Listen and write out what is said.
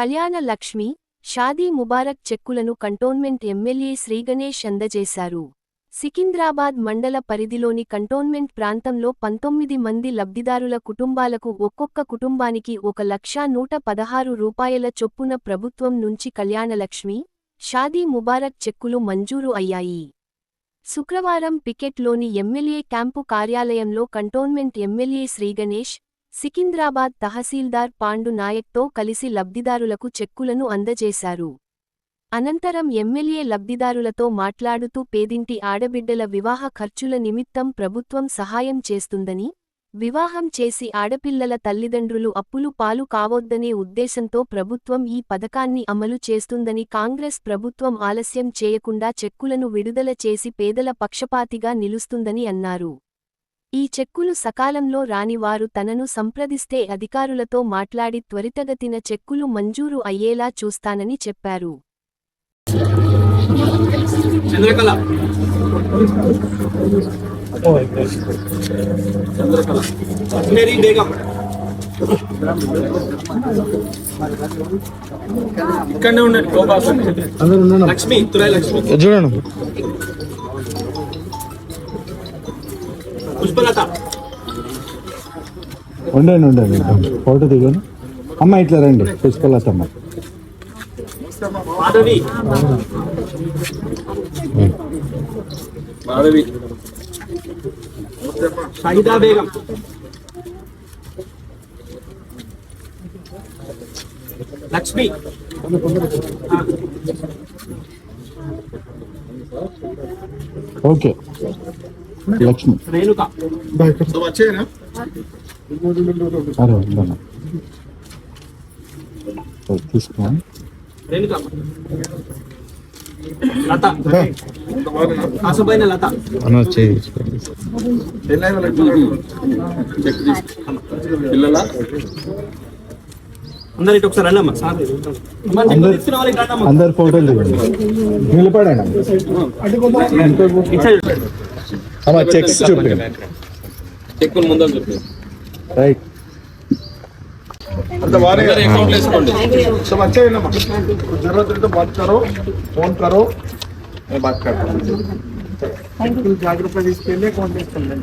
కళ్యాణ లక్ష్మి షాదీ ముబారక్ చెక్కులను cantonment MLA Sri Ganesh అందజేశారు. సికింద్రాబాద్ మండల పరిధిలోని కంటోన్మెంట్ ప్రాంతంలో పంతొమ్మిది మంది లబ్ధిదారుల కుటుంబాలకు ఒక్కొక్క కుటుంబానికి ఒక లక్షా నూట పదహారు రూపాయల చొప్పున ప్రభుత్వం నుంచి కళ్యాణలక్ష్మి షాదీ ముబారక్ చెక్కులు మంజూరు అయ్యాయి. శుక్రవారం పికెట్లోని ఎమ్మెల్యే క్యాంపు కార్యాలయంలో కంటోన్మెంట్ ఎమ్మెల్యే శ్రీగణేష్ సికింద్రాబాద్ తహసీల్దార్ పాండు నాయక్తో కలిసి లబ్ధిదారులకు చెక్కులను అందజేశారు. అనంతరం ఎమ్మెల్యే లబ్ధిదారులతో మాట్లాడుతూ పేదింటి ఆడబిడ్డల వివాహ ఖర్చుల నిమిత్తం ప్రభుత్వం సహాయం చేస్తుందని వివాహం చేసి ఆడపిల్లల తల్లిదండ్రులు అప్పులు పాలు కావొద్దనే ఉద్దేశంతో ప్రభుత్వం ఈ పథకాన్ని అమలు చేస్తుందని కాంగ్రెస్ ప్రభుత్వం ఆలస్యం చేయకుండా చెక్కులను విడుదల చేసి పేదల పక్షపాతిగా నిలుస్తుందని అన్నారు. ఈ చెక్కులు సకాలంలో రాని వారు తనను సంప్రదిస్తే అధికారులతో మాట్లాడి త్వరితగతిన చెక్కులు మంజూరు అయ్యేలా చూస్తానని చెప్పారు. ఇక్కడనే ఉండండి లక్ష్మి తురాయి లక్ష్మి. చూడండి. పుష్పలత. ఉండండి ఉండండి ఫోటో దిగాను. అమ్మ ఇట్లా రండి. పుష్పలతమ్మ మాధవి. మాధవి. షాహిదా బేగం. లక్ష్మి. ఓకే. లక్ష్మి రేణుక అరే ఉందన్న తీసుకోండి రేణుక. లత. కాసుపైన లత. అన్న చేయి పిల్లల? అందరు ఇటు ఒకసారి సార్ అందరు- ఫోటోలు దిగండి. నిలబడండి. అమ్మా చెక్స్ చూపి చెక్కులు ముందు చూపి రైట్. అంటే వారే అకౌంట్ వేసుకోండి. సో వచ్చే జరగదు బాత్ కరో ఫోన్ కరో నేను బాత్ కరో జాగ్రత్త తీసుకెళ్ళి అకౌంట్ వేసుకోండి